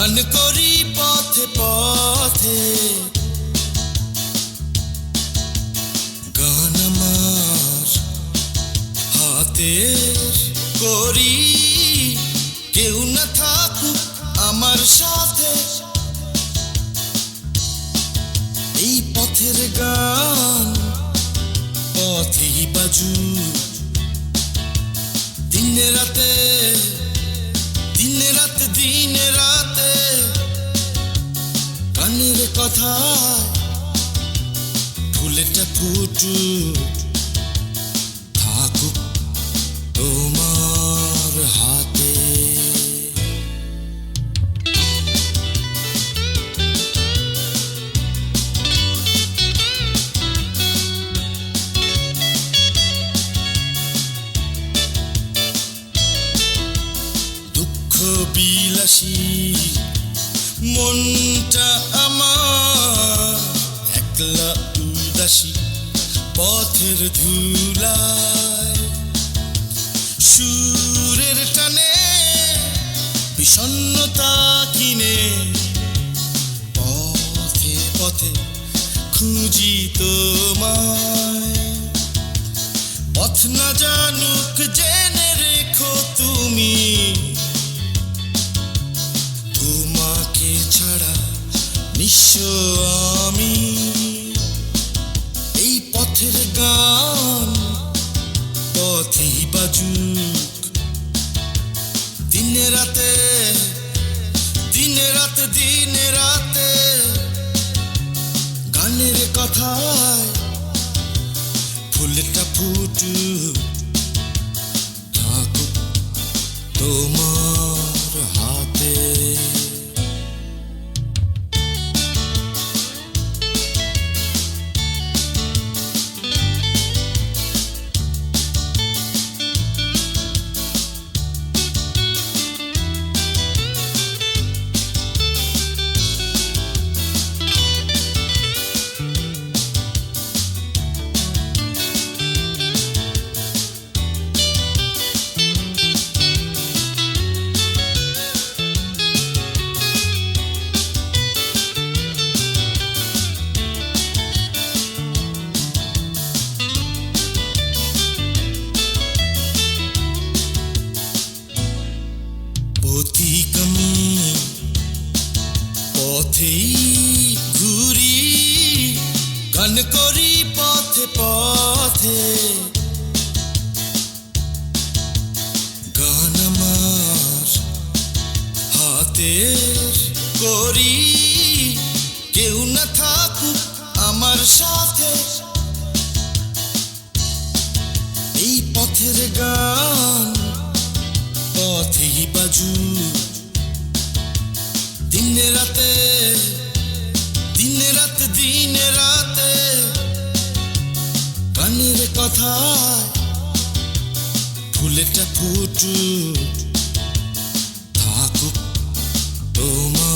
গান করি পথে পথে। গান আমার হাতে করি। কেউ না থাকুক আমার সাথে। এই পথের গান পথেই বাজু। দিনে রাতে কানের কথা ফুলেটা ফুটু থাকুক তোমার হাতে। দুঃখ বিলাসী মনটা আমার একলা উদাসী পথের ধুলায়। সুরের টানে বিষণ্নতা কিনে পথে পথে খুঁজি তোমায়। পথ না জানুক জেনে রেখো তুমি। তোমাকে ছাড়া নিঃস্ব আমি দিনে রাতে দিনে রাতে দিনে রাতে গানের কথায় গান করি পথে পথে। গান আমার হাতের করি। কেউ না থাকুক আমার সাথে। এই পথের গান পথেই বাজু। গানের কথা ফুলেটা ফুটু থাকুক তোমার